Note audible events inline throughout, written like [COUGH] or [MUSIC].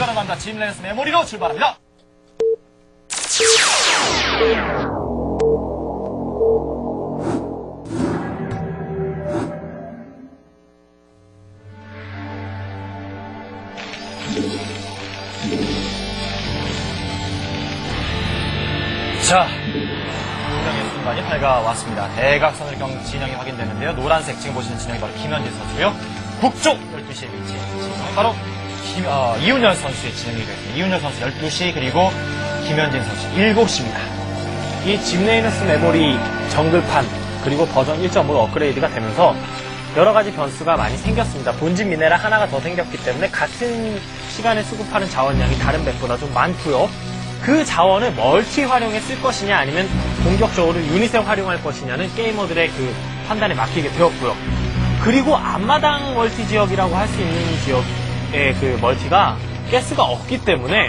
진가는 남자 짐랜스 메모리로 출발합니다. 자, 진영의 순간이 밝아왔습니다. 대각선을 경 진영이 확인되는데요. 노란색 지금 보시는 진영이 바로 김현진 선수고요. 북쪽 12시에 위치해 진영은 바로 김, 어, 이훈열 선수의 진영이 되겠습니다. 이훈열 선수 12시 그리고 김현진 선수 7시입니다. 이 짐레이너스 메모리 정글판 그리고 버전 1.5로 업그레이드가 되면서 여러 가지 변수가 많이 생겼습니다. 본진 미네랄 하나가 더 생겼기 때문에 같은 시간에 수급하는 자원량이 다른 맵보다 좀 많고요. 그 자원을 멀티 활용에 쓸 것이냐 아니면 공격적으로 유닛에 활용할 것이냐는 게이머들의 그 판단에 맡기게 되었고요. 그리고 앞마당 멀티 지역이라고 할 수 있는 지역 의그 멀티가 가스가 없기 때문에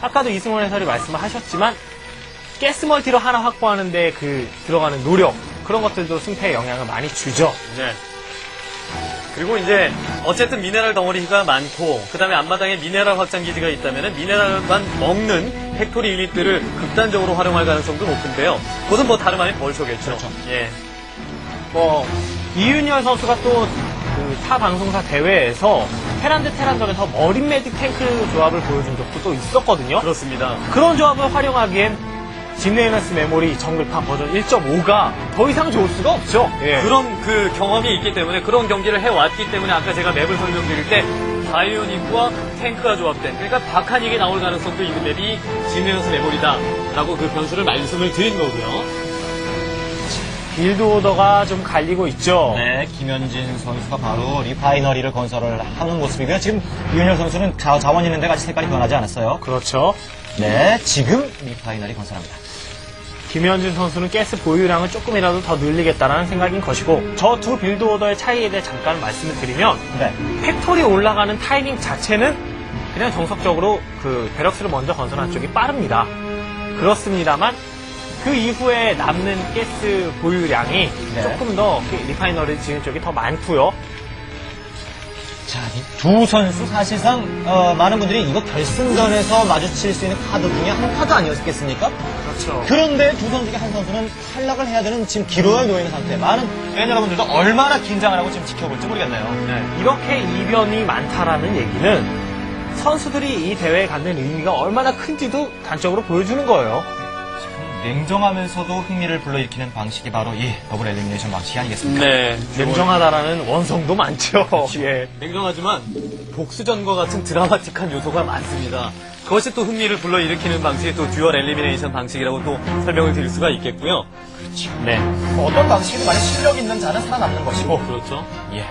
아까도 이승원 해설이 말씀을 하셨지만 가스 멀티로 하나 확보하는데 그 들어가는 노력 그런 것들도 승패에 영향을 많이 주죠. 네. 그리고 이제 어쨌든 미네랄 덩어리가 많고 그다음에 앞마당에 미네랄 확장 기지가 있다면 미네랄만 먹는 팩토리 유닛들을 극단적으로 활용할 가능성도 높은데요. 그것은 뭐 다름 아닌 벌초겠죠. 예. 뭐 이윤열 선수가 또 그 타 방송사 대회에서 테란 드 테란전에서 머린 매직 탱크 조합을 보여준 적도 또 있었거든요. 그렇습니다. 그런 조합을 활용하기엔 짐레이너스 메모리 정글판 버전 1.5가 더 이상 좋을 수가 없죠. 예. 그런 그 경험이 있기 때문에 그런 경기를 해왔기 때문에 아까 제가 맵을 설명드릴 때 바이오닉과 탱크가 조합된 그러니까 박한익이 나올 가능성도 있는 맵이 지메어스 메모리다라고 그 변수를 말씀을 드린 거고요. 빌드 오더가 좀 갈리고 있죠. 네, 김현진 선수가 바로 리파이너리를 건설을 하는 모습이고요. 지금 이훈열 선수는 자, 자원 있는 데가 아직 색깔이 변하지 않았어요. 그렇죠. 네, 지금 리파이너리 건설합니다. 김현준 선수는 가스 보유량을 조금이라도 더 늘리겠다는 생각인 것이고 저 두 빌드 오더의 차이에 대해 잠깐 말씀을 드리면 네. 팩토리 올라가는 타이밍 자체는 그냥 정석적으로 그 베럭스를 먼저 건설한 쪽이 빠릅니다. 그렇습니다만 그 이후에 남는 가스 보유량이 네. 조금 더 리파이너리 지은 쪽이 더 많고요. 자, 이두 선수 사실상 어, 많은 분들이 이거 결승전에서 마주칠 수 있는 카드 중에 한 카드 아니었겠습니까? 그렇죠. 그런데 두 선수 중에 한 선수는 탈락을 해야 되는 지금 기로에 놓여 있는 상태. 많은 팬 여러분들도 얼마나 긴장을 하고 지금 지켜볼지 모르겠네요. 이렇게 이변이 많다라는 얘기는 선수들이 이 대회에 갖는 의미가 얼마나 큰지도 단적으로 보여주는 거예요. 냉정하면서도 흥미를 불러일으키는 방식이 바로 이 더블 엘리미네이션 방식이 아니겠습니까? 네. 냉정하다라는 원성도 많죠. 예. 냉정하지만 복수전과 같은 드라마틱한 요소가 많습니다. 그것이 또 흥미를 불러일으키는 방식이 또 듀얼 엘리미네이션 방식이라고 또 설명을 드릴 수가 있겠고요. 네. 뭐 어떤 방식이든 만약 실력 있는 자는 살아남는 것이고 그렇죠. 예.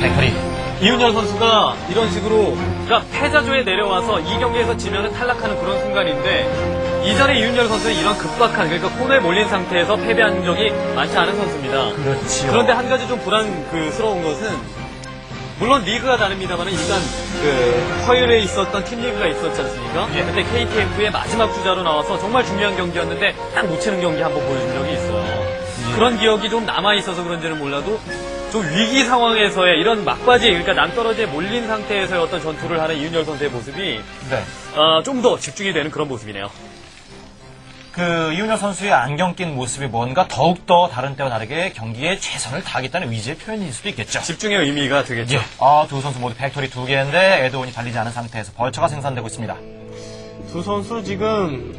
백허리. 이훈열 선수가 이런 식으로 그러니까 패자조에 내려와서 이 경기에서 지면은 탈락하는 그런 순간인데 이전에 이훈열 선수는 이런 급박한 그러니까 코너에 몰린 상태에서 패배한 적이 많지 않은 선수입니다. 그렇지요. 그런데 한 가지 좀 불안스러운 것은 물론 리그가 다릅니다만 일단 그 화요일에 있었던 팀 리그가 있었지 않습니까? 예. 그때 KTF의 마지막 주자로 나와서 정말 중요한 경기였는데 딱못 치는 경기 한번 보여준 적이 있어요. 예. 그런 기억이 좀 남아 있어서 그런지는 몰라도 좀 위기 상황에서의 이런 막바지 그러니까 낭떠러지에 몰린 상태에서의 어떤 전투를 하는 이윤열 선수의 모습이 네. 좀더 집중이 되는 그런 모습이네요. 그 이훈열 선수의 안경 낀 모습이 뭔가 더욱더 다른 때와 다르게 경기에 최선을 다하겠다는 의지의 표현일 수도 있겠죠. 집중의 의미가 되겠죠. 예. 아, 두 선수 모두 팩토리 두 개인데 에드온이 달리지 않은 상태에서 벌처가 생산되고 있습니다. 두 선수 지금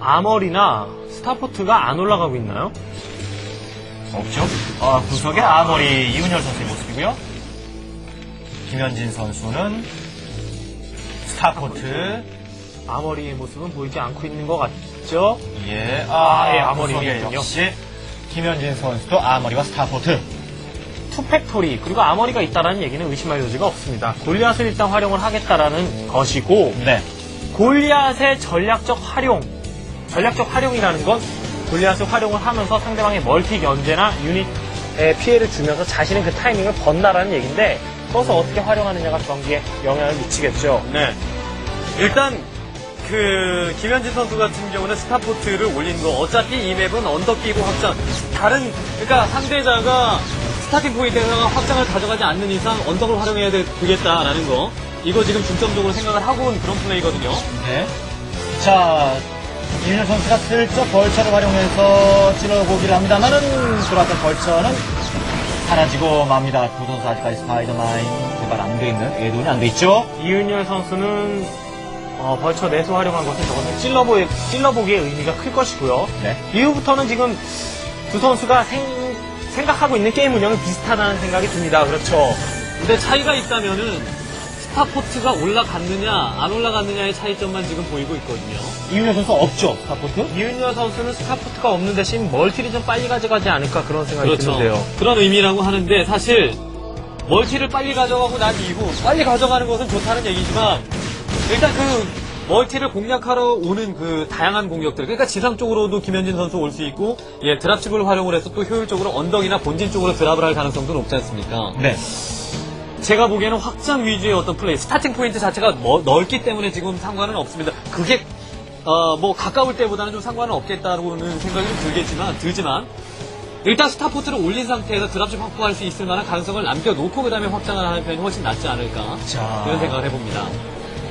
아머리나 스타포트가 안 올라가고 있나요? 없죠? 아, 구석에 아머리 이훈열 선수의 모습이고요. 김현진 선수는 스타포트. 아머리의 모습은 보이지 않고 있는 것 같죠? 예. 아, 예, 아머리 구석에. 역시 김현진 선수도 아머리와 스타포트. 투팩토리 그리고 아머리가 있다라는 얘기는 의심할 여지가 없습니다. 골리앗을 일단 활용을 하겠다라는 것이고 네. 골리앗의 전략적 활용 전략적 활용이라는 건 골리앗을 활용을 하면서 상대방의 멀티 견제나 유닛에 피해를 주면서 자신의 그 타이밍을 번다라는 얘기인데 그것을 어떻게 활용하느냐가 경기에 영향을 미치겠죠. 네. 일단 그 김현진 선수 같은 경우는 스타포트를 올린 거 어차피 이 맵은 언덕 끼고 확장 다른 그러니까 상대자가 스타팅 포인트에다가 확장을 가져가지 않는 이상 언덕을 활용해야 되, 되겠다라는 거 이거 지금 중점적으로 생각을 하고 온 그런 플레이거든요. 네. 자, 이윤열 선수가 슬쩍 벌처를 활용해서 찔러보기를 합니다만은 들어왔던 벌처는 사라지고 맙니다. 두 선수 아직까지 스파이더마인 개발 안 돼 있는, 애돈이 안 돼 있죠? 이윤열 선수는 어, 벌처 내수 활용한 것은 저것은 찔러보, 찔러보기의 의미가 클 것이고요. 네. 이후부터는 지금 두 선수가 생, 생각하고 있는 게임 운영이 비슷하다는 생각이 듭니다. 그렇죠. 근데 차이가 있다면은 스타포트가 올라갔느냐 안 올라갔느냐의 차이점만 지금 보이고 있거든요. 이윤열 선수 없죠, 스타포트? 이윤열 선수는 스타포트가 없는 대신 멀티를 좀 빨리 가져가지 않을까 그런 생각이 그렇죠. 드는데요. 그런 의미라고 하는데 사실 멀티를 빨리 가져가고 난 이후 빨리 가져가는 것은 좋다는 얘기지만 일단 그 멀티를 공략하러 오는 그 다양한 공격들 그러니까 지상 쪽으로도 김현진 선수 올 수 있고 예 드랍집을 활용을 해서 또 효율적으로 언덕이나 본진 쪽으로 드랍을 할 가능성도 높지 않습니까? 네. 제가 보기에는 확장 위주의 어떤 플레이 스타팅 포인트 자체가 뭐- 넓기 때문에 지금 상관은 없습니다. 그게 어, 뭐 가까울 때보다는 좀 상관은 없겠다고는 생각이 좀 들겠지만 들지만 일단 스타포트를 올린 상태에서 드랍집 확보할 수 있을 만한 가능성을 남겨놓고 그 다음에 확장을 하는 편이 훨씬 낫지 않을까 자. 그런 생각을 해봅니다.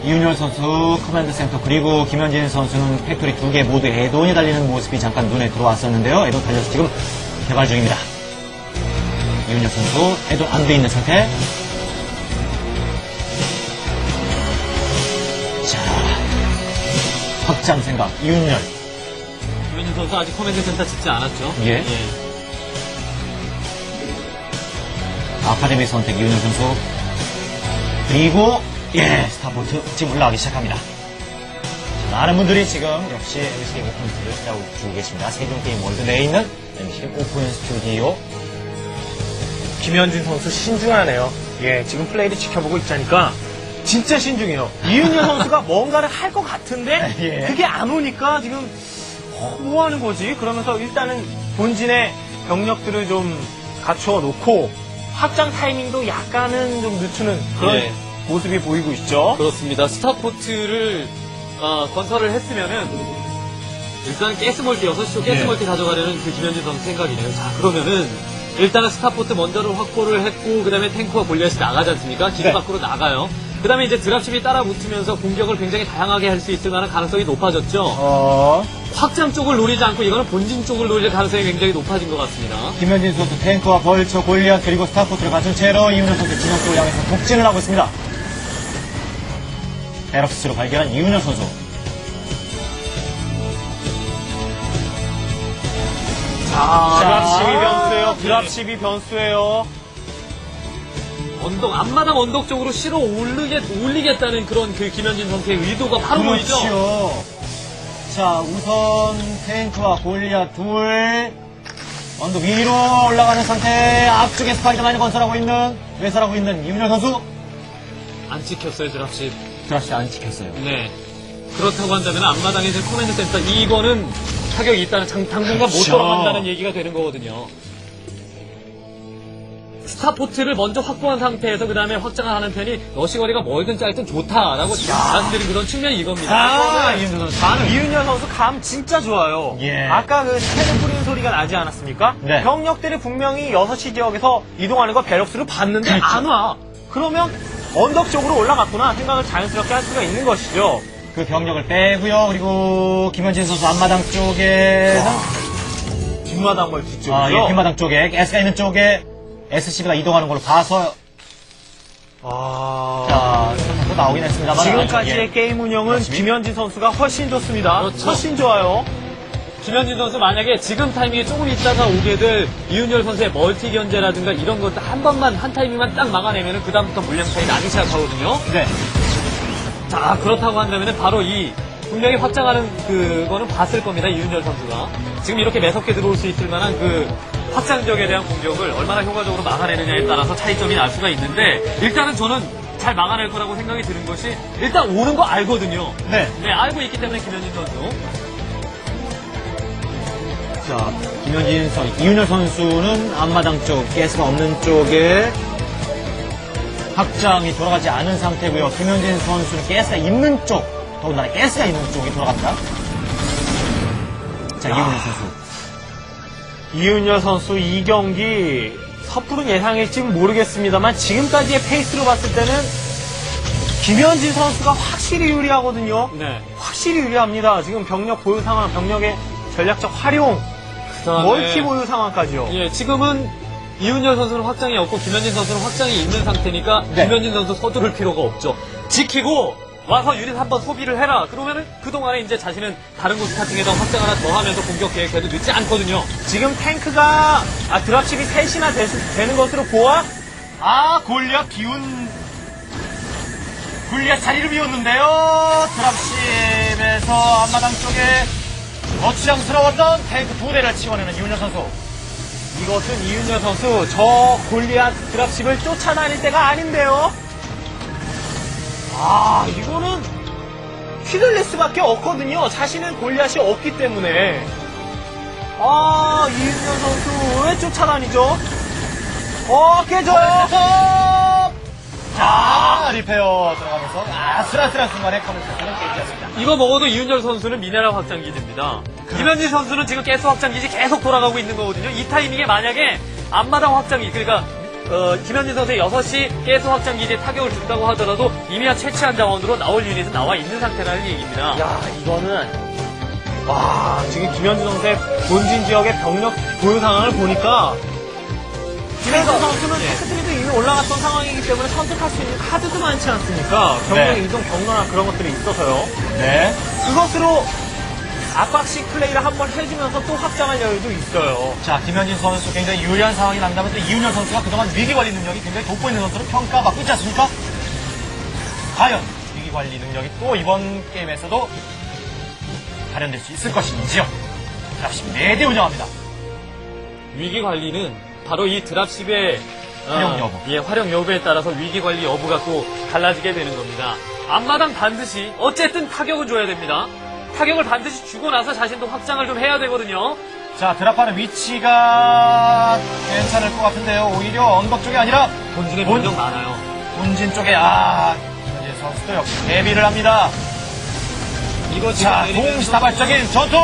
이윤열 선수 커맨드 센터 그리고 김현진 선수는 팩토리 두 개 모두 애돈이 달리는 모습이 잠깐 눈에 들어왔었는데요. 애돈 달려서 지금 개발 중입니다. 이윤열 선수 애돈 안 돼 있는 상태. 확장 생각 이윤열. 김현진 선수 아직 커맨드 센터 짓지 않았죠? 예. 아카데미 선택 이윤열 선수. 그리고 예 스타포트 지금 올라가기 시작합니다. 자, 많은 분들이 지금 역시 MC 오픈 스튜디오를 찾아주고 계십니다. 세종게임 월드 내에 있는 MC 오픈 스튜디오. 김현진 선수 신중하네요. 예, 지금 플레이를 지켜보고 있자니까 진짜 신중해요. 이윤열 선수가 [LAUGHS] 뭔가를 할 것 같은데 예. 그게 안 오니까 지금 어, 뭐 하는 거지? 그러면서 일단은 본진의 병력들을 좀 갖추어 놓고 확장 타이밍도 약간은 좀 늦추는 그런 예. 모습이 보이고 있죠. 그렇습니다. 스타포트를 어, 건설을 했으면은 일단 가스멀티 6시 예. 가스멀티 가져가려는 그 김현진 선수 생각이네요. 자 그러면은 일단은 스타포트 먼저를 확보를 했고 그 다음에 탱크와 골리앗이 나가지 않습니까? 기지 네. 밖으로 나가요. 그 다음에 이제 드랍십이 따라 붙으면서 공격을 굉장히 다양하게 할 수 있을 만한 가능성이 높아졌죠. 어, 확장 쪽을 노리지 않고 이거는 본진 쪽을 노릴 가능성이 굉장히 높아진 것 같습니다. 김현진 선수 탱크와 벌처 골리앗 그리고 스타포트를 갖춘 채로 이윤열 선수 진영 쪽을 향해서 독진을 하고 있습니다. 에럭스로 발견한 이윤열 선수. 아, 자. 드랍십이 변수예요. 드랍십이 변수예요. 언덕 앞마당 언덕 쪽으로 실어 올리겠, 올리겠다는 그런 그 김현진 선수의 의도가 바로 보이죠. 그렇죠. 자, 우선 탱크와 골리앗 둘 언덕 위로 올라가는 상태 앞쪽에 스파이더맨이 건설하고 있는 외설하고 있는 이윤열 선수 안 찍혔어요 드랍십. 드랍시 안 지켰어요. 네. 그렇다고 한다면 앞마당에 이제 커맨드 센터 이거는 타격이 있다는 장- 당분간 못 그렇죠. 돌아간다는 얘기가 되는 거거든요. 스타포트를 먼저 확보한 상태에서 그 다음에 확장을 하는 편이 러시거리가 멀든 짧든 좋다라고 말씀드린 그런 측면이 이겁니다. 아, 이윤열 선수. 나는 이윤열 선수 감 진짜 좋아요. 예. 아까 그 스캔을 뿌리는 소리가 나지 않았습니까? 네. 병력들이 분명히 6시 지역에서 이동하는 거 베럭스를 봤는데 그렇죠. 안 와. 그러면 언덕 쪽으로 올라갔구나 생각을 자연스럽게 할 수가 있는 것이죠. 그 병력을 빼고요. 그리고 김현진 선수 앞마당 쪽에는 뒷마당 멀티 쪽이요. 아, 예, 뒷마당 쪽에 S가 있는 쪽에 SCB가 이동하는 걸로 봐서 아. 자, 선수 나오긴 했습니다만 지금까지의 예. 게임 운영은 그렇습니다. 김현진 선수가 훨씬 좋습니다. 그렇죠. 훨씬 좋아요. 김현진 선수 만약에 지금 타이밍에 조금 있다가 오게 될 이윤열 선수의 멀티 견제라든가 이런 것들 한 번만 한 타이밍만 딱 막아내면은 그 다음부터 물량 차이 나기 시작하거든요. 네. 자 그렇다고 한다면 바로 이 분명히 확장하는 그거는 봤을 겁니다 이윤열 선수가 지금 이렇게 매섭게 들어올 수 있을 만한 그 확장 지역에 대한 공격을 얼마나 효과적으로 막아내느냐에 따라서 차이점이 날 수가 있는데 일단은 저는 잘 막아낼 거라고 생각이 드는 것이 일단 오는 거 알거든요. 네. 네 알고 있기 때문에 김현진 선수 자, 김현진 선수, 이윤열 선수는 앞마당 쪽, 가스가 없는 쪽에 확장이 돌아가지 않은 상태고요. 김현진 선수는 가스가 있는 쪽 더군다나 가스가 있는 쪽에 돌아갑니다. 자, 이훈현 선수. 이윤여 선수 이 경기 섣부른 예상일지는 모르겠습니다만 지금까지의 페이스로 봤을 때는 김현진 선수가 확실히 유리하거든요. 네. 확실히 유리합니다. 지금 병력 보유 상황, 병력의 전략적 활용, 그다음에 멀티 보유 상황까지요. 예, 지금은 이훈열 선수는 확장이 없고 김현진 선수는 확장이 있는 상태니까 네. 김현진 선수 서두를 필요가 없죠. 지키고 와서 유닛 한번 소비를 해라. 그러면은 그동안에 이제 자신은 다른 곳 스타팅에다 확장 하나 더 하면서 공격 계획해도 늦지 않거든요. 지금 탱크가 아, 드랍십이 셋이나 되, 되는 것으로 보아 아, 골리앗 비운, 골리앗 자리를 비웠는데요. 드랍십에서 앞마당 쪽에 거추장스러웠던 탱크 두 대를 치워내는 이훈현 선수. 이것은 이윤여 선수 저 골리앗 드랍십을 쫓아다닐 때가 아닌데요. 아 이거는 휘둘릴 수밖에 없거든요. 자신은 골리앗이 없기 때문에. 아 이윤여 선수 왜 쫓아다니죠? 어 깨져요. 자, 리페어 들어가면서 아슬아슬한 순간에 커널 선수는 깨지었습니다. 이거 먹어도 이훈열 선수는 미네랄 확장 기지입니다. 김현진 선수는 지금 가스 확장 기지 계속 돌아가고 있는 거거든요. 이 타이밍에 만약에 앞마당 확장 기지, 그러니까 어, 김현진 선수의 6시 가스 확장 기지에 타격을 준다고 하더라도 이미 채취한 자원으로 나올 유닛은 나와 있는 상태라는 얘기입니다. 야 이거는 와 지금 김현준 선수의 본진 지역의 병력 보유 상황을 보니까 김현준 선수는 테크트리도 이미 올라갔던 상황이기 때문에 선택할 수 있는 카드도 많지 않습니까? 병력 네. 이동 경로나 그런 것들이 있어서요. 네. 그것으로 압박식 플레이를 한번 해주면서 또 확장할 여유도 있어요. 자, 김현진 선수 굉장히 유리한 상황이 난다면 또 이훈현 선수가 그동안 위기 관리 능력이 굉장히 돋보이는 선수로 평가받고 있지 않습니까? 과연 위기 관리 능력이 또 이번 게임에서도 발현될 수 있을 것인지요? 드랍십 4대 운영합니다. 위기 관리는 바로 이 드랍십의 어, 활용 여부. 예, 활용 여부에 따라서 위기 관리 여부가 또 달라지게 되는 겁니다. 앞마당 반드시 어쨌든 타격은 줘야 됩니다. 타격을 반드시 주고 나서 자신도 확장을 좀 해야 되거든요. 자, 드랍하는 위치가 괜찮을 것 같은데요. 오히려 언덕 쪽이 아니라 본진에 본- 면적 많아요. 본진 쪽에, 아, 김현진 선수도 역시 대비를 합니다. 이거 자, 동시다발적인 전투!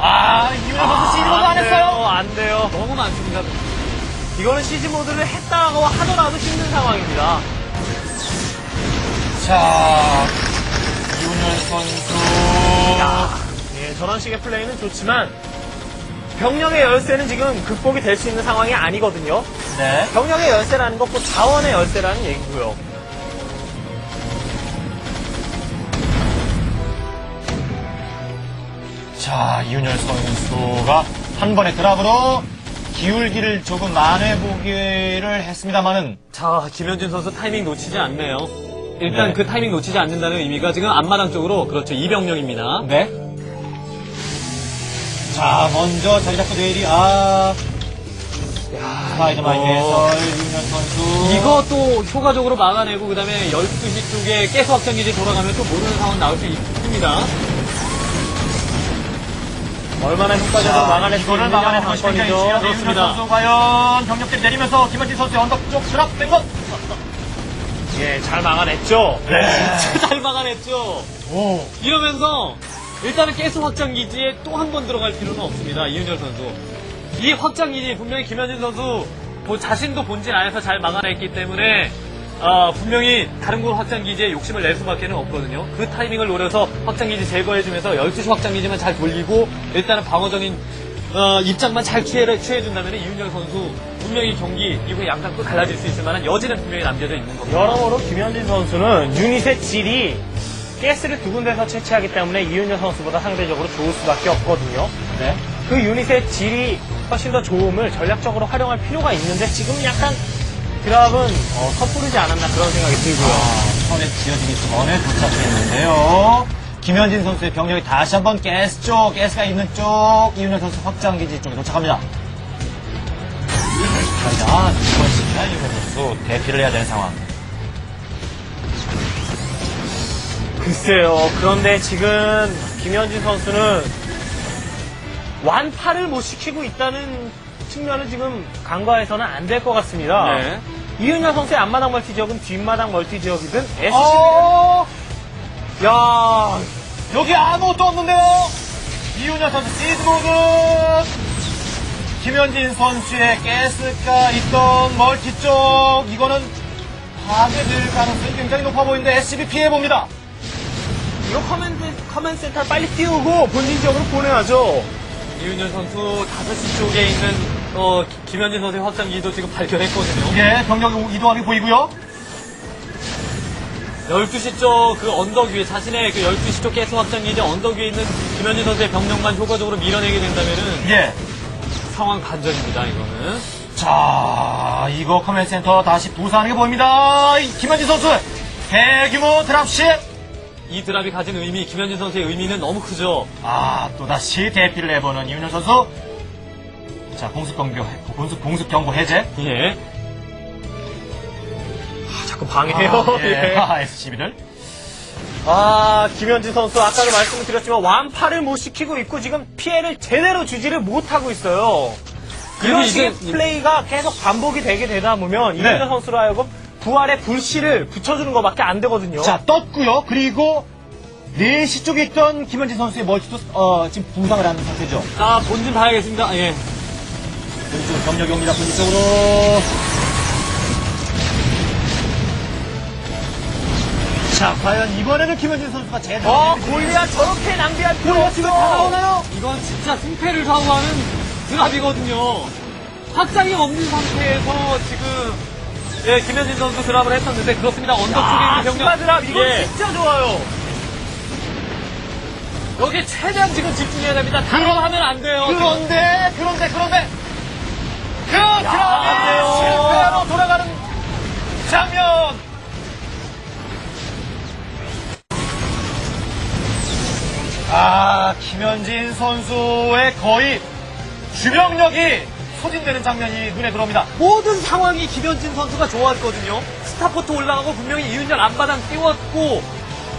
아, 이훈현 선수 시리모드 안 돼요, 했어요? 안 돼요. 너무 많습니다. 이거는 CG 모드를 했다고 하더라도 힘든 상황입니다. 자, 선수. 예, 저런 식의 플레이는 좋지만 병력의 열쇠는 지금 극복이 될 수 있는 상황이 아니거든요. 네. 병력의 열쇠라는 것도 자원의 열쇠라는 얘기고요. 자, 이훈현 선수가 한 번의 드랍으로 기울기를 조금 만회보기를 했습니다만은 자, 김현진 선수 타이밍 놓치지 않네요. 일단 네. 그 타이밍 놓치지 않는다는 의미가 지금 앞마당 쪽으로 그렇죠. 이병력입니다. 네. 자, 먼저 자리 잡고 내리, 아. 스파이더마인에서 이훈현 선수. 이것도 효과적으로 막아내고 그 다음에 12시 쪽에 가스 확장기지 돌아가면 또 모르는 상황 나올 수 있습니다. 얼마나 효과적으로 관건이죠. 중요한데 이훈현 그렇습니다. 선수 과연 병력들이 내리면서 김현진 선수의 언덕 쪽 드랍 된 것. 예, 잘 막아냈죠. 네. 잘 막아냈죠. 오. 이러면서 일단은 가스 확장기지에 또 한 번 들어갈 필요는 없습니다. 이윤열 선수. 이 확장기지 분명히 김현진 선수 뭐 자신도 본진 안에서 잘 막아냈기 때문에 아, 분명히 다른 곳 확장기지에 욕심을 낼 수밖에 는 없거든요. 그 타이밍을 노려서 확장기지 제거해주면서 12시 확장기지만 잘 돌리고 일단은 방어적인 어, 입장만 잘 취해, 취해준다면 이윤열 선수 분명히 경기 이후에 양상 또 달라질 수 있을 만한 여지는 분명히 남겨져 있는 겁니다. 여러모로 김현진 선수는 유닛의 질이 가스를 두 군데서 채취하기 때문에 이윤여 선수보다 상대적으로 좋을 수밖에 없거든요. 네. 그 유닛의 질이 훨씬 더 좋음을 전략적으로 활용할 필요가 있는데 지금 약간 드랍은 어, 섣부르지 않았나 그런 생각이 들고요. 아, 선에 지어지기 전에 도착했는데요. 김현진 선수의 병력이 다시 한번 가스 쪽, 가스가 있는 쪽, 이윤현 선수 확장기지 쪽에 도착합니다. 자, 이번 시간 이윤현 선수 대피를 해야 되는 상황. 글쎄요. 그런데 지금 김현진 선수는 완파를 못 시키고 있다는 측면은 지금 간과해서는 안 될 것 같습니다. 네. 이윤여 선수의 앞마당 멀티 지역은 뒷마당 멀티 지역이든 SC 어, 야, 여기 아무것도 없는데요. 이윤열 선수 시즈 모드. 김현진 선수의 가스가 있던 멀티 쪽 이거는 파괴될 가능성이 굉장히 높아 보이는데 SCB 피해 봅니다. 이거 커맨, 커맨 센터 빨리 띄우고 본진 지역으로 보내야죠. 이윤열 선수 5시 쪽에 있는 어, 기- 김현진 선수의 확장기도 지금 발견했거든요. 예, 병력이 이동하게 보이고요. 12시 쪽 그 언덕 위에 자신의 그 12시 쪽 가스 확장기지 언덕 위에 있는 김현진 선수의 병력만 효과적으로 밀어내게 된다면은 예. 상황 반전입니다, 이거는. 자, 이거 커맨 센터 다시 부상하는 게 보입니다. 이 김현진 선수 대규모 드랍십. 이 드랍이 가진 의미, 김현진 선수의 의미는 너무 크죠. 아, 또 다시 대피를 해보는 이윤열 선수. 자, 공습 경고, 공습, 공습 경고 해제. 예. 자꾸 방해해요. 아, 예. [LAUGHS] 예. 아, SCB를. 아, 김현진 선수 아까도 말씀을 드렸지만 완파를 못 시키고 있고 지금 피해를 제대로 주지를 못하고 있어요. 이런 식의 이제- 플레이가 계속 반복이 되게 되다 보면 이윤재 선수로 하여금 부활의 불씨를 붙여주는 것밖에 안 되거든요. 자, 떴고요. 그리고 4시 쪽에 있던 김현진 선수의 멀티도 어, 지금 부상을 하는 상태죠. 자, 본진 봐야겠습니다. 예. 본쪽 병력이 옵니다. 본쪽 쪽으로. 자, 과연 이번에는 김현진 선수가 제대로 어, 골리앗 저렇게 낭비할 필요 지금 다 없어. 나오나요? 이건 진짜 승패를 좌우하는 드랍이거든요. 확장이 없는 상태에서 지금 예, 김현진 선수 드랍을 했었는데 그렇습니다. 언덕 아, 쪽에 있는 추가 병력. 드랍 이거 예, 진짜 좋아요. 여기 최대한 지금 집중해야 됩니다. 당황하면 안 돼요. 그런데, 그런데, 그런데. 그안 드랍이 돼요. 실패로 돌아가는 장면. 아, 김현진 선수의 거의 주병력이 소진되는 장면이 눈에 들어옵니다. 모든 상황이 김현진 선수가 좋았거든요. 스타포트 올라가고 분명히 이윤열 앞마당 띄웠고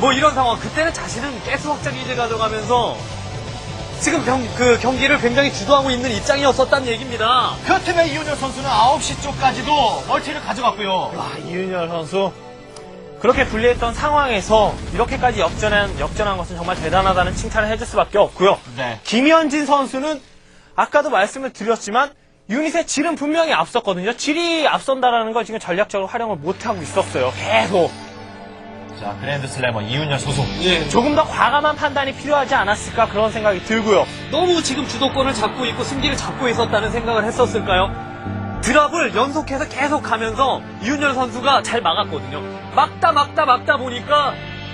뭐 이런 상황. 그때는 자신은 가스 확장 기제 가져가면서 지금 경, 그 경기를 굉장히 주도하고 있는 입장이었었다는 얘기입니다. 그 틈에 이윤열 선수는 9시 쪽까지도 멀티를 가져갔고요. 와, 이윤열 선수. 그렇게 불리했던 상황에서 이렇게까지 역전한, 역전한 것은 정말 대단하다는 칭찬을 해줄 수밖에 없고요. 네. 김현진 선수는 아까도 말씀을 드렸지만 유닛의 질은 분명히 앞섰거든요. 질이 앞선다라는 걸 지금 전략적으로 활용을 못하고 있었어요. 계속. 자, 그랜드 슬래머 이윤열 소속. 예. 조금 더 과감한 판단이 필요하지 않았을까 그런 생각이 들고요. 너무 지금 주도권을 잡고 있고 승기를 잡고 있었다는 생각을 했었을까요? 드랍을 연속해서 계속 가면서 이윤열 선수가 잘 막았거든요. 막다 막다 막다 보니까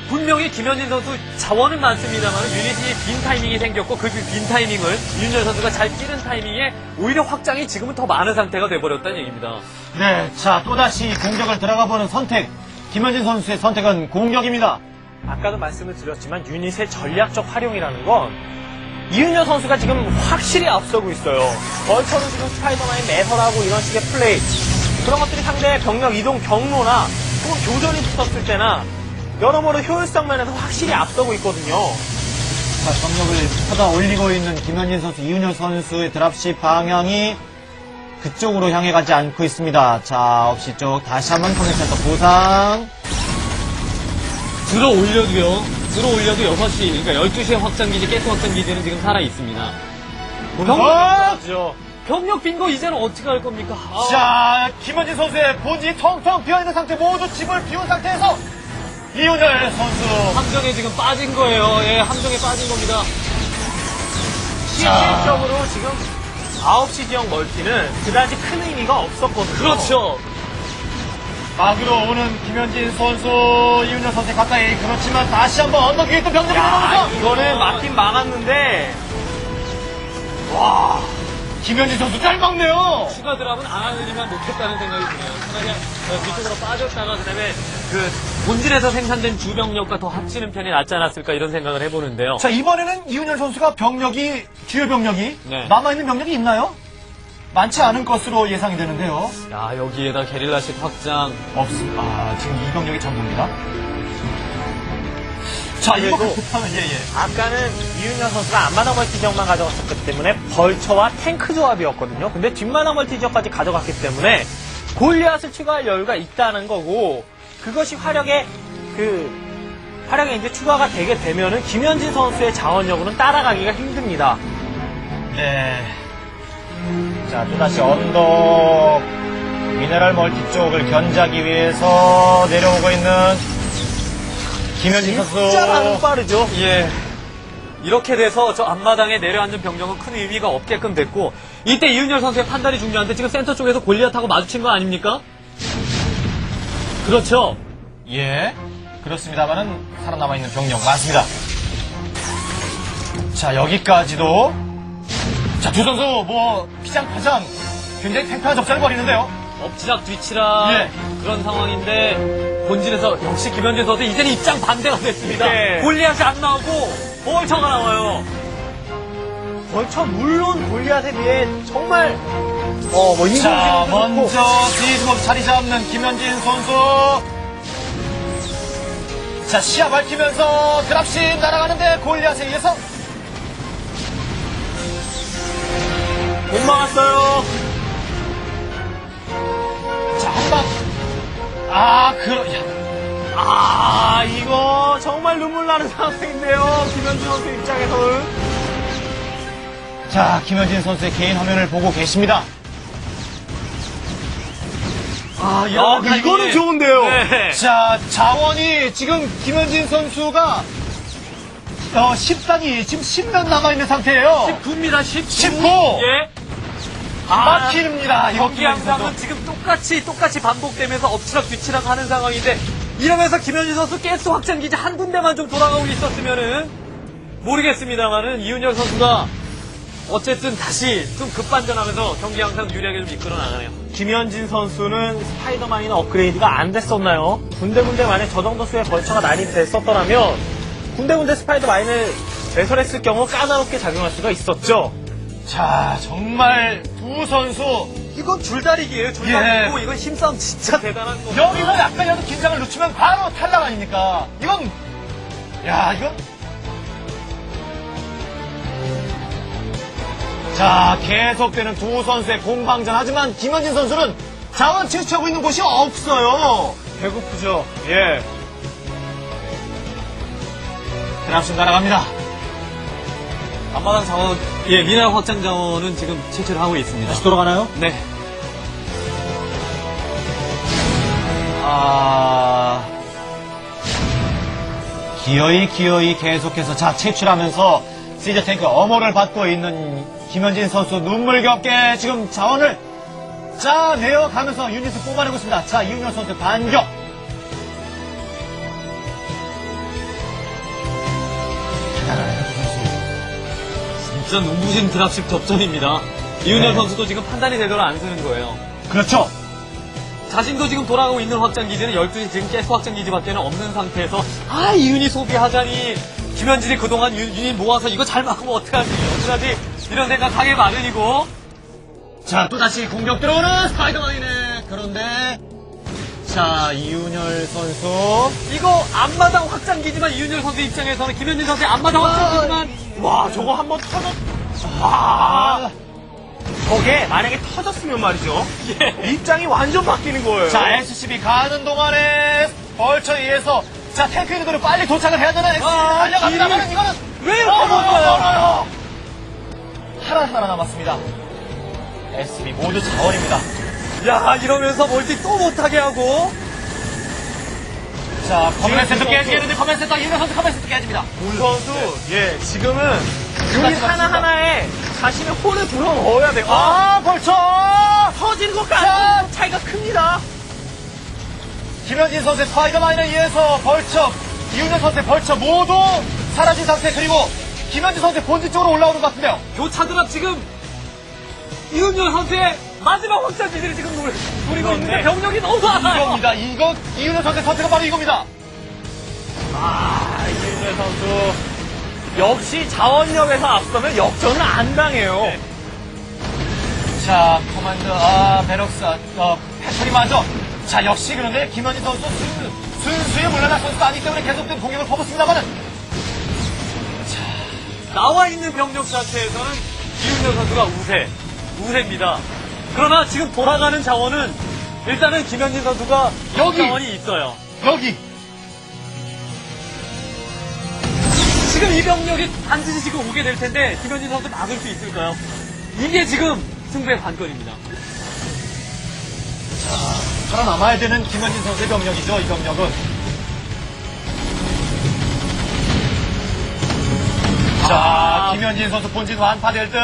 분명히 김현진 선수 자원은 많습니다만 유닛이 빈 타이밍이 생겼고 그 빈 타이밍을 이윤열 선수가 잘 찌른 타이밍에 오히려 확장이 지금은 더 많은 상태가 돼버렸다는 얘기입니다. 네, 자, 또다시 공격을 들어가 보는 선택. 김현진 선수의 선택은 공격입니다. 아까도 말씀을 드렸지만 유닛의 전략적 활용이라는 건 이윤여 선수가 지금 확실히 앞서고 있어요. 벌처는 지금 스파이더맨이 매설하고 이런 식의 플레이 그런 것들이 상대의 병력 이동 경로나 혹은 교전이 붙었을 때나 여러모로 효율성 면에서 확실히 앞서고 있거든요. 자, 경력을 퍼다 올리고 있는 김현진 선수, 이윤열 선수의 드랍시 방향이 그쪽으로 향해 가지 않고 있습니다. 자, 9시 쪽 다시 한번 커넥센터 부상. 들어 올려도요. 들어 올려도 6시, 그러니까 12시에 확장기지, 가스 확장기지는 지금 살아 있습니다. 병, 어! 병력 빈 거 이제는 어떻게 할 겁니까? 아, 자, 김현진 선수의 본진이 텅텅 비어있는 상태, 모두 집을 비운 상태에서 이윤열 선수. 함정에 지금 빠진 거예요. 예, 함정에 빠진 겁니다. 실질적으로 지금 9시 지역 멀티는 그다지 큰 의미가 없었거든요. 그렇죠. 막으로 오는 김현진 선수, 이윤열 선수 가까이. 그렇지만 다시 한번 언덕 위에 또 병력이 야, 나오면서 이거는 막긴 막았는데 김현진 선수 잘 막네요. 추가 드랍은 안 하느니만 못했다는 생각이 드네요. 차라리 어, 뒤쪽으로 빠졌다가 그다음에 그 본질에서 생산된 주 병력과 더 합치는 편이 낫지 않았을까 이런 생각을 해보는데요. 자, 이번에는 이윤열 선수가 병력이, 주요 병력이 네. 남아 있는 병력이 있나요? 많지 않은 것으로 예상이 되는데요. 야 여기에다 게릴라식 확장. 없습니다. 아, 지금 이 병력이 전부입니다. 자, 이거 급하면, 예, 예. 아까는 이윤현 선수가 앞마당 멀티 지역만 가져갔었기 때문에 벌처와 탱크 조합이었거든요. 근데 뒷마당 멀티 지역까지 가져갔기 때문에 골리앗을 추가할 여유가 있다는 거고 그것이 화력의 그 활약이 이제 추가가 되게 되면은 김현진 선수의 자원력으로는 따라가기가 힘듭니다. 네. 자, 또다시 언덕 미네랄 멀티 쪽을 견제하기 위해서 내려오고 있는 김현진 선수. 진짜 반응 빠르죠. 예. 이렇게 돼서 저 앞마당에 내려앉은 병력은 큰 의미가 없게끔 됐고 이때 이윤열 선수의 판단이 중요한데 지금 센터 쪽에서 골리앗하고 마주친 거 아닙니까? 그렇죠. 예. 그렇습니다만은 살아남아 있는 병력 많습니다. 자, 여기까지도. 자, 두 선수 뭐 피장 파장 굉장히 팽팽한 접전을 벌이는데요. 엎치락 뒤치락 예. 그런 상황인데 본진에서 역시 김현진 선수 이제는 입장 반대가 됐습니다. 예. 골리앗이 안 나오고 볼처가 나와요. 벌처 물론 골리앗에 비해 정말 어뭐 자, 먼저 뒤집어 자리 잡는 김현진 선수. 자, 시야 밝히면서 드랍십 날아가는데 골리앗에 의해서 못 막았어요. 자, 한 방. 아, 그러, 야. 아 이거 정말 눈물 나는 상황인데요. 김현진 선수 입장에서는 자, 김현진 선수의 개인 화면을 보고 계십니다. 아 야, 이거는 예. 좋은데요. 네. 자, 자원이 지금 김현진 선수가 어, 10단이 지금 10면 남아있는 상태예요. 19입니다. 19. 19. 예. 막힙니다. 이거 경기 양상은. 지금 똑같이 똑같이 반복되면서 엎치락 뒤치락 하는 상황인데 이러면서 김현진 선수 가스 확장 기지 한 군데만 좀 돌아가고 있었으면은 모르겠습니다만은 이윤열 선수가 어쨌든 다시 좀 급반전하면서 경기 양상 유리하게 좀 이끌어 나가네요. 김현진 선수는 스파이더만이나 업그레이드가 안 됐었나요? 군데군데 만약 저 정도 수의 벌처가 난입됐었더라면 군데군데 스파이더마인을 배설했을 경우 까다롭게 작용할 수가 있었죠. 자, 정말 두 선수 이건 줄다리기예요. 줄다리기고 예. 이건 힘싸움 진짜 대단한 거. 여기서 약간이라도 긴장을 늦추면 바로 탈락 아닙니까? 이건 야, 이건 자, 계속되는 두 선수의 공방전 하지만 김현진 선수는 자원 채취하고 있는 곳이 없어요. 배고프죠. 예. 드랍십 날아갑니다. 앞마당 자원, 예, 미네랄 확장 자원은 지금 채취를 하고 있습니다. 다시 돌아가나요? 네. 아. 기어이 기어이 계속해서 자 채취하면서 시저 탱크 어머를 받고 있는 김현진 선수 눈물겹게 지금 자원을 자 내어 가면서 유닛을 뽑아내고 있습니다. 자 이윤열 선수 반격. 진짜 눈부신 드랍십 접전입니다. 이윤열 네. 선수도 지금 판단이 제대로 안 쓰는 거예요. 그렇죠. 자신도 지금 돌아가고 있는 확장 기지는 12시 지금 가스 확장 기지밖에 없는 상태에서 아 이윤이 소비하자니 김현진이 그동안 유- 유닛 모아서 이거 잘 막으면 어떡하지 어떡하지 이런 생각 하게 마련이고 자 또다시 공격 들어오는 스파이더맨이네. 그런데 자 이윤열 선수 이거 앞마당 확장 기지만 이윤열 선수 입장에서는 김현진 선수의 앞마당 확장 기지만 와, 저거 한번 터졌, 아. 저게 만약에 터졌으면 말이죠. 입장이 완전 바뀌는 거예요. 자, SCB 가는 동안에 벌처에 의해서 자, 탱크 있는 거를 빨리 도착을 해야 되는 SCB 아, 달려갑니다만 길이- 이거는 왜 이렇게 멀어요? 멀어요? 하나 하나 남았습니다. SCB 모두 자원입니다. 야 이러면서 멀티 또 못하게 하고 자, 커맨 센터 깨지겠는데 커맨 센터 이윤 선수 커맨 센터 깨집니다. 울 선수, 예, 지금은 유닛 하나 하나에 자신의 홀을 불어 넣어야 돼요. 아, 아, 벌처! 터지는 자! 차이가 큽니다. 김현진 선수의 스파이더마인에 의해서 벌처, 이윤현 선수의 벌처 모두 사라진 상태 그리고 김현진 선수의 본진 쪽으로 올라오는 것 같은데요. 교차드랍 지금 이윤열 선수의 마지막 확장 기지를 지금 노리, 노리고 있는데 병력이 너무 많아요 이겁니다. 이거 이윤현 선수의 선택은 바로 이겁니다. 아, 이윤열 선수. 역시 자원력에서 앞서면 역전을 안 당해요. 자, 커맨드, 아, 베럭스, 어, 패트리마저. 자, 역시 그런데 김현진 선수 순, 순수의 물러날 선수가 아니기 때문에 계속된 공격을 퍼붓습니다만은. 나와 있는 병력 자체에서는 이윤열 선수가 우세, 우세입니다. 그러나 지금 돌아가는 자원은 일단은 김현진 선수가 여기! 자원이 있어요. 여기! 지금 이 병력이 반드시 지금 오게 될 텐데 김현진 선수 막을 수 있을까요? 이게 지금 승부의 관건입니다. 살아남아야 되는 김현진 선수의 병력이죠, 이 병력은. 자, 김현진 선수 본진 완파될 듯.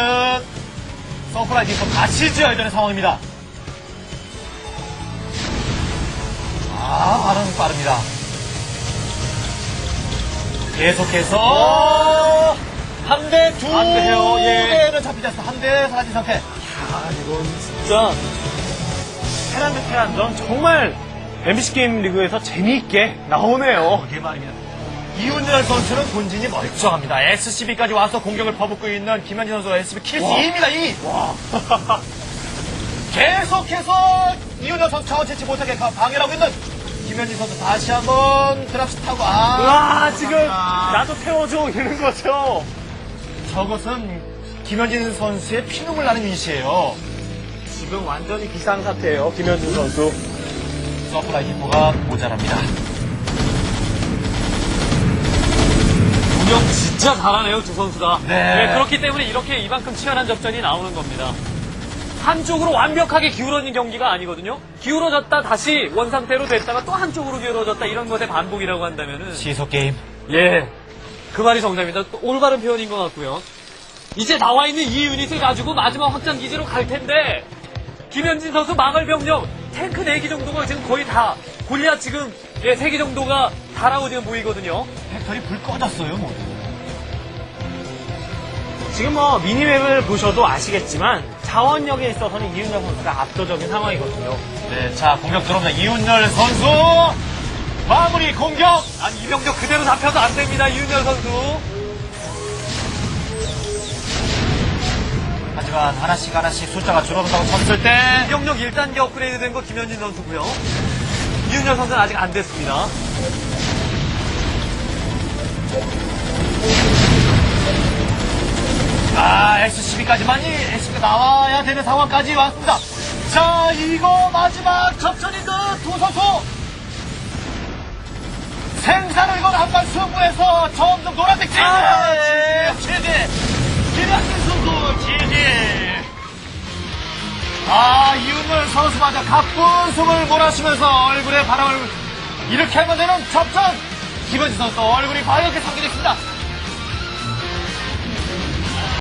서프라이즈 디퍼 다시 지어야 되는 상황입니다. 아, 반응 빠릅니다. 계속해서 한 대, 두 안 돼요, 예. 대는 잡히지 않습니다. 한 대 사라진 상태. 진짜 테란 대 테란 전 정말 MBC 게임 리그에서 재미있게 나오네요. 그게 말입니다. 이훈열 선수는 본진이 멀쩡합니다. SCB까지 와서 공격을 퍼붓고 있는 김현진 선수가 SCB 킬수 2입니다, 2! [LAUGHS] 계속해서 이훈열 선수 차원 채취 못하게 가- 방해를 하고 있는 김현진 선수 다시 한번 드랍스 타고, 아. 와, 지금 아, 나도 태워줘 이러는 거죠. 저것은 김현진 선수의 피눈물 나는 유닛이에요. 지금 완전히 비상사태예요, 김현준 선수. 서프라이 히포가 모자랍니다. 운영 진짜 잘하네요 두 선수가. 네. 그렇기 때문에 이렇게 이만큼 치열한 접전이 나오는 겁니다. 한쪽으로 완벽하게 기울어진 경기가 아니거든요. 기울어졌다 다시 원상태로 됐다가 또 한쪽으로 기울어졌다 이런 것의 반복이라고 한다면은 시속 게임. 예. 그 말이 정답입니다. 또 올바른 표현인 것 같고요. 이제 나와 있는 이 유닛을 가지고 마지막 확장 기지로 갈 텐데 김현진 선수 망할 병력 탱크 4기 정도가 지금 거의 다 골리앗 지금 예, 3기 정도가 다라고 지금 보이거든요. 팩토리 불 꺼졌어요, 뭐. 지금 뭐 미니맵을 보셔도 아시겠지만 자원력에 있어서는 이윤정 선수가 압도적인 상황이거든요. 네, 자, 공격 들어옵니다. 이훈열 선수! 마무리 공격! 아니 이 병력 그대로 잡혀도 안 됩니다. 이윤열 선수. 하지만 하나씩 하나씩 숫자가 줄어든다고 쳤을 때이 병력 1단계 업그레이드 된 거 김현진 선수고요. 이윤열 선수는 아직 안 됐습니다. 아 SCB까지만이 SCB가 나와야 되는 상황까지 왔습니다. 자 이거 마지막 접전인 듯두 선수 생산을 건 한발 승부에서 점점 노란색 지지 지지 김현진 선수 지지 아 이윤열 선수마저 가쁜 숨을 몰아쉬면서 얼굴에 바람을 이렇게 하면 되는 접전 김현진 선수 얼굴이 밝게 상기됐습니다.